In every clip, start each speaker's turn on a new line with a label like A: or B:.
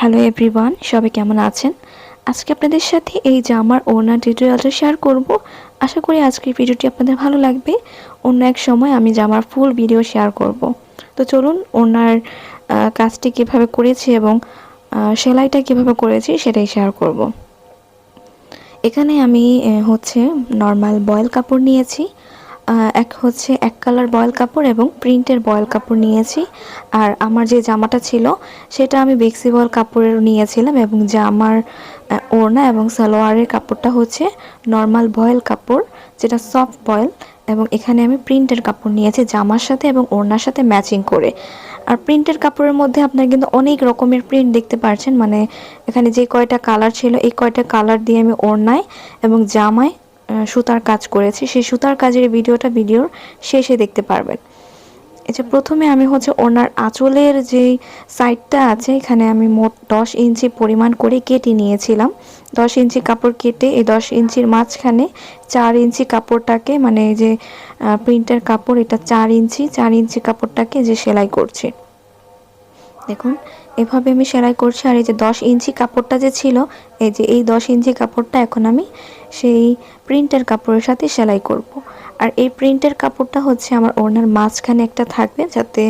A: Hello everyone সবাই কেমন আছেন? আজকে আপনাদের সাথে এই জামার ওনার টিউটোরিয়ালটা শেয়ার করব। আশা করি আজকের ভিডিওটি আপনাদের ভালো লাগবে। অন্য এক সময় আমি জামার ফুল ভিডিও শেয়ার করব। তো চলুন ওনার কাজটি কীভাবে করেছি এবং সেলাইটা কীভাবে করেছি সেটাই শেয়ার করব। এখানে আমি হচ্ছে নর্মাল বয়েল কাপড় নিয়েছি। এক হচ্ছে এক কালার বয়েল কাপড় এবং প্রিন্টের বয়েল কাপড় নিয়েছি। আর আমার যে জামাটা ছিল, সেটা আমি বেক্সি বয়েল কাপড়ের নিয়েছিলাম এবং জামার ওড়না এবং সালোয়ারের কাপড়টা হচ্ছে নর্মাল বয়েল কাপড়, যেটা সফট বয়েল এবং এখানে আমি প্রিন্টের কাপড় নিয়েছি জামার সাথে এবং ওড়নার সাথে ম্যাচিং করে। আর প্রিন্টের কাপড়ের মধ্যে আপনারা কিন্তু অনেক রকমের প্রিন্ট দেখতে পাচ্ছেন মানে এখানে যে কয়টা কালার ছিল, এই কয়টা কালার দিয়ে আমি ওড়নায় এবং জামায় সুতার কাজ করেছি। সেই সুতার কাজের ভিডিওটা ভিডিওর শেষে দেখতে পারবেন। এই প্রথমে আমি হচ্ছে ওনার আঁচলের যে সাইডটা আছে, এখানে আমি মোট দশ ইঞ্চি পরিমাণ করে কেটে নিয়েছিলাম। দশ ইঞ্চি কাপড় কেটে এই দশ ইঞ্চির মাঝখানে চার ইঞ্চি কাপড়টাকে মানে যে প্রিন্টের কাপড়, এটা চার ইঞ্চি চার ইঞ্চি কাপড়টাকে যে সেলাই করছি। দেখুন, এভাবে আমি সেলাই করছি, আর এই যে দশ ইঞ্চি কাপড়টা যে ছিল, এই যে এই দশ ইঞ্চি কাপড়টা এখন আমি সেই প্রিন্টের কাপড়ের সাথে সেলাই করব। আর এই প্রিন্টের কাপড়টা হচ্ছে আমার ওড়নার মাঝখানে একটা থাকবে, যাতে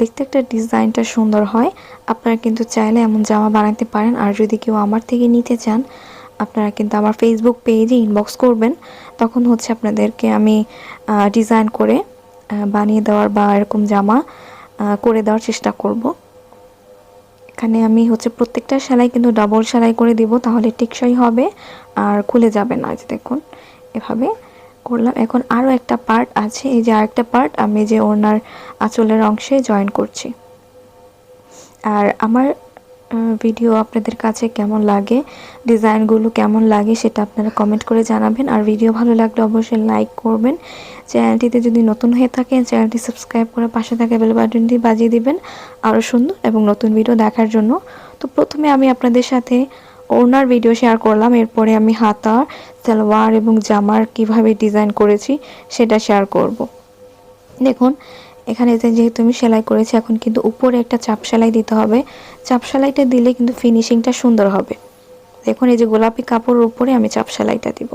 A: দেখতে একটা ডিজাইনটা সুন্দর হয়। আপনারা কিন্তু চাইলে এমন জামা বানাতে পারেন, আর যদি কেউ আমার থেকে নিতে চান, আপনারা কিন্তু আমার ফেসবুক পেজে ইনবক্স করবেন। তখন হচ্ছে আপনাদেরকে আমি ডিজাইন করে বানিয়ে দেওয়ার বা এরকম জামা করে দেওয়ার চেষ্টা করব। এখানে আমি হচ্ছে প্রত্যেকটা সেলাই কিন্তু ডাবল সেলাই করে দিব, তাহলে টেকসই হবে আর খুলে যাবে না। যে দেখুন, এভাবে করলাম। এখন আরও একটা পার্ট আছে। এই যে আরেকটা পার্ট আমি যে ওনার আঁচলের অংশে জয়েন করছি। আর আমার ভিডিও আপনাদের কাছে কেমন লাগে ডিজাইনগুলো কেমন লাগে সেটা আপনারা কমেন্ট করে জানাবেন। আর ভিডিও ভালো লাগলে অবশ্যই লাইক করবেন। চ্যানেলটিতে যদি নতুন হয়ে থাকেন, চ্যানেলটি সাবস্ক্রাইব করে পাশে থাকা বেল বাটনটি বাজিয়ে দিবেন আরও সুন্দর এবং নতুন ভিডিও দেখার জন্য। তো প্রথমে আমি আপনাদের সাথে ওনার ভিডিও শেয়ার করলাম। এরপরে আমি হাতা সালোয়ার এবং জামার কীভাবে ডিজাইন করেছি সেটা শেয়ার করব। দেখুন এখানে যেহেতু আমি সেলাই করেছি, এখন কিন্তু উপরে একটা চাপ সেলাই দিতে হবে। চাপ সেলাইটা দিলে কিন্তু ফিনিশিংটা সুন্দর হবে। দেখুন, এই যে গোলাপি কাপড়ের উপরে আমি চাপ সেলাইটা দিব।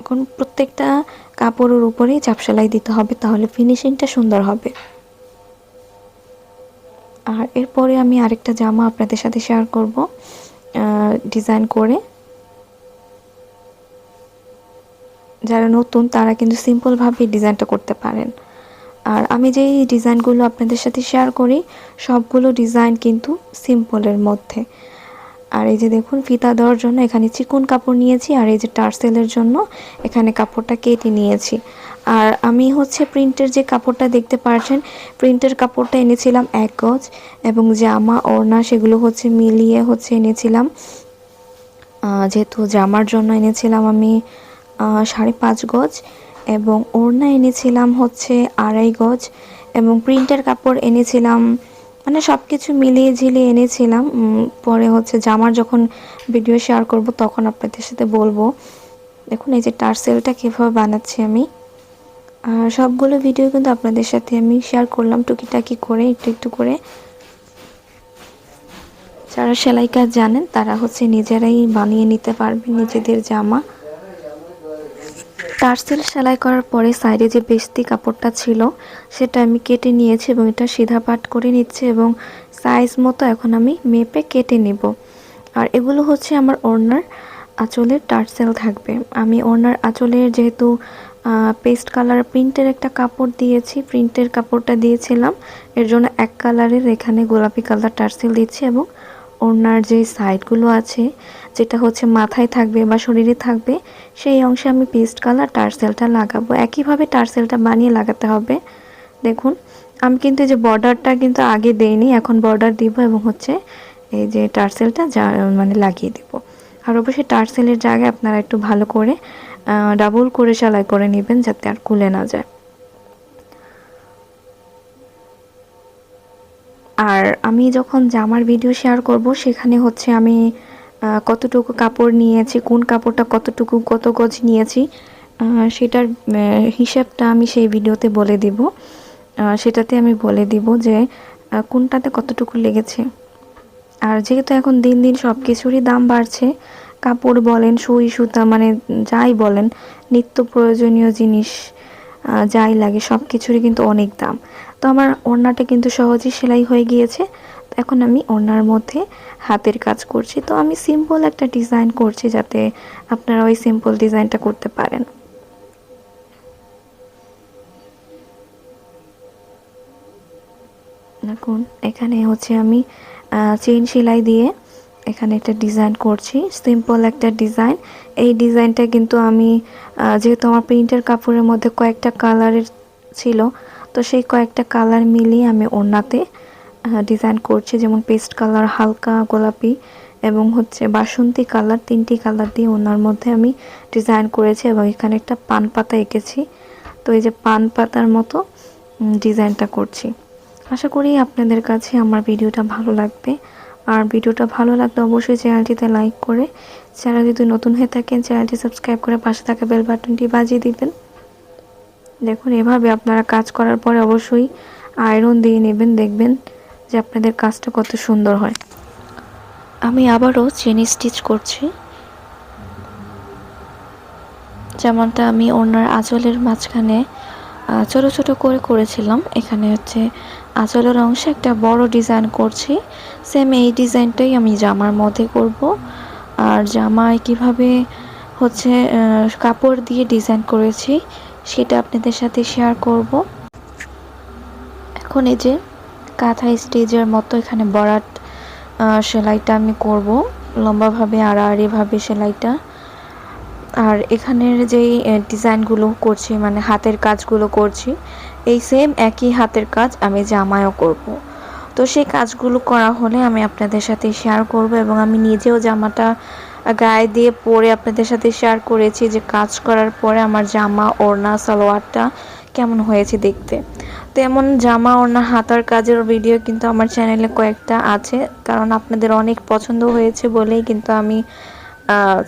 A: এখন প্রত্যেকটা কাপড়ের উপরেই চাপ সেলাই দিতে হবে, তাহলে ফিনিশিংটা সুন্দর হবে। আর এরপরে আমি আরেকটা জামা আপনাদের সাথে শেয়ার করব ডিজাইন করে। যারা নতুন, তারা কিন্তু সিম্পলভাবে ডিজাইনটা করতে পারেন। আর আমি যেই ডিজাইনগুলো আপনাদের সাথে শেয়ার করি, সবগুলো ডিজাইন কিন্তু সিম্পলের মধ্যে। আর এই যে দেখুন, ফিতা দেওয়ার জন্য এখানে চিকন কাপড় নিয়েছি, আর এই যে টার্সেলের জন্য এখানে কাপড়টা কেটে নিয়েছি। আর আমি হচ্ছে প্রিন্টের যে কাপড়টা দেখতে পাচ্ছেন প্রিন্টের কাপড়টা এনেছিলাম এক গজ, এবং জামা, ওড়না, সেগুলো হচ্ছে মিলিয়ে হচ্ছে এনেছিলাম। যেহেতু জামার জন্য এনেছিলাম আমি সাড়ে পাঁচ গজ এবং ওড়না এনেছিলাম হচ্ছে আড়াই গজ এবং প্রিন্টের কাপড় এনেছিলাম মানে সব কিছু মিলিয়ে ঝিলিয়ে এনেছিলাম। পরে হচ্ছে জামার যখন ভিডিও শেয়ার করব তখন আপনাদের সাথে বলব। দেখুন, এই যে টার্সেলটা কীভাবে বানাচ্ছি আমি। আর সবগুলো ভিডিও কিন্তু আপনাদের সাথে আমি শেয়ার করলাম টুকিটাকি করে, একটু একটু করে। যারা সেলাই কাজ জানেন তারা হচ্ছে নিজেরাই বানিয়ে নিতে পারবেন নিজেদের জামা। টার্সেল সেলাই করার পরে সাইডে যে বেস্তি কাপড়টা ছিল, সেটা আমি কেটে নিয়েছি এবং এটা সিধা পাট করে নিচ্ছে এবং সাইজ মতো এখন আমি মেপে কেটে নিব। আর এগুলো হচ্ছে আমার ওড়নার আঁচলের টার্সেল থাকবে। আমি ওড়নার আঁচলের যেহেতু পেস্ট কালার প্রিন্টের একটা কাপড় দিয়েছি প্রিন্টের কাপড়টা দিয়েছিলাম। এর জন্য এক কালারের এখানে গোলাপি কালার টার্সেল দিচ্ছি এবং ওড়নার যে সাইডগুলো আছে, যেটা হচ্ছে মাথায় থাকবে বা শরীরে থাকবে, সেই অংশে আমি পেস্ট কালার টার্সেলটা লাগাবো। একইভাবে টার্সেলটা বানিয়ে লাগাতে হবে। দেখুন, আমি কিন্তু যে বর্ডারটা কিন্তু আগে দেইনি, এখন বর্ডার দিব এবং হচ্ছে এই যে টার্সেলটা যা মানে লাগিয়ে দিব। আর অবশ্যই টার্সেলের জায়গায় আপনারা একটু ভালো করে ডাবল করে সেলাই করে নেবেন যাতে আর খুলে না যায়। আর আমি যখন জামার ভিডিও শেয়ার করব, সেখানে হচ্ছে আমি কতটুকু কাপড় নিয়েছি, কোন কাপড়টা কতটুকু, কত গজ নিয়েছি সেটার হিসাবটা আমি সেই ভিডিওতে বলে দিব। সেটাতে আমি বলে দিব যে কোনটাতে কতটুকু লেগেছে। আর যেহেতু এখন দিন দিন সব কিছুরই দাম বাড়ছে, কাপড় বলেন, সুই, সুতা মানে যাই বলেন, নিত্য প্রয়োজনীয় জিনিস যাই লাগে সব কিছুরই কিন্তু অনেক দাম। তো আমার ওড়নাটা কিন্তু সহজেই সেলাই হয়ে গিয়েছে। এখন আমি ওড়নার মধ্যে হাতের কাজ করছি। তো আমি সিম্পল একটা ডিজাইন করছি যাতে আপনারা ওই সিম্পল ডিজাইনটা করতে পারেন। দেখুন, এখানে হচ্ছে আমি চেইন সেলাই দিয়ে এখানে একটা ডিজাইন করছি সিম্পল একটা ডিজাইন এই ডিজাইনটা কিন্তু আমি যেহেতু আমার প্রিন্টের কাপড়ের মধ্যে কয়েকটা কালারের ছিল, তো সেই কয়েকটা কালার মিলিয়ে আমি ওড়নাতে ডিজাইন করছি। যেমন পেস্ট কালার হালকা গোলাপি এবং হচ্ছে বাসন্তী কালার তিনটি কালার দিয়ে ওনার মধ্যে আমি ডিজাইন করেছি এবং এখানে একটা পান পাতা এঁকেছি। তো এই যে পান পাতার মতো ডিজাইনটা করছি। আশা করি আপনাদের কাছে আমার ভিডিওটা ভালো লাগবে। আর ভিডিওটা ভালো লাগলে অবশ্যই চ্যানেলটিতে লাইক করে, চ্যানেল যদি নতুন হয়ে থাকেন, চ্যানেলটি সাবস্ক্রাইব করে পাশে থাকা বেল বাটনটি বাজিয়ে দিবেন। দেখুন, এভাবে আপনারা কাজ করার পরে অবশ্যই আয়রন দিয়ে নেবেন, দেখবেন যে আপনাদের কাজটা কত সুন্দর হয়। আমি আবারও চেনি স্টিচ করছি। যেমনটা আমি ওনার আঁচলের মাঝখানে ছোট ছোট করে করেছিলাম। এখানে হচ্ছে আঁচলের অংশে একটা বড় ডিজাইন করছি। সেম এই ডিজাইনটাই আমি জামার মধ্যে করব। আর জামায় কীভাবে হচ্ছে কাপড় দিয়ে ডিজাইন করেছি, সেটা আপনাদের সাথে শেয়ার করব। এখন এই যে কাঁথা স্টেজের মতো এখানে বরাট সেলাইটা আমি করব। লম্বাভাবে, আড়াআড়িভাবে সেলাইটা। আর এখানের যেই ডিজাইনগুলো করছি মানে হাতের কাজগুলো করছি, এই সেম একই হাতের কাজ আমি জামায়ও করব। তো সেই কাজগুলো করা হলে আমি আপনাদের সাথে শেয়ার করব এবং আমি নিজেও জামাটা গায়ে দিয়ে পরে আপনাদের সাথে শেয়ার করেছি যে কাজ করার পরে আমার জামা, ওড়না, সালোয়ারটা কেমন হয়েছে দেখতে। তো এমন জামা, ওড়না, হাতার কাজের ভিডিও কিন্তু আমার চ্যানেলে কয়েকটা আছে, কারণ আপনাদের অনেক পছন্দ হয়েছে বলেই কিন্তু আমি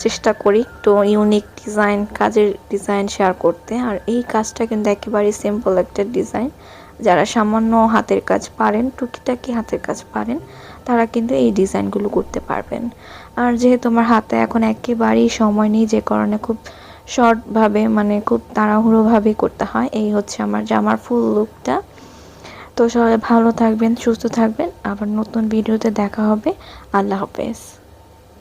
A: চেষ্টা করি একটু ইউনিক ডিজাইন কাজের ডিজাইন শেয়ার করতে। আর এই কাজটা কিন্তু একেবারে সিম্পল একটা ডিজাইন যারা সামান্য হাতের কাজ পারেন, টুকিটাকি হাতের কাজ পারেন, তারা কিন্তু এই ডিজাইনগুলো করতে পারবেন। আর যেহেতু আমার হাতে এখন একেবারেই সময় নেই, যে কারণে খুব শর্টভাবে মানে খুব তাড়াহুড়োভাবে করতে হয়, এই হচ্ছে আমার জামার ফুল লুকটা তো সবাই ভালো থাকবেন, সুস্থ থাকবেন। আবার নতুন ভিডিওতে দেখা হবে। আল্লাহ হাফেজ।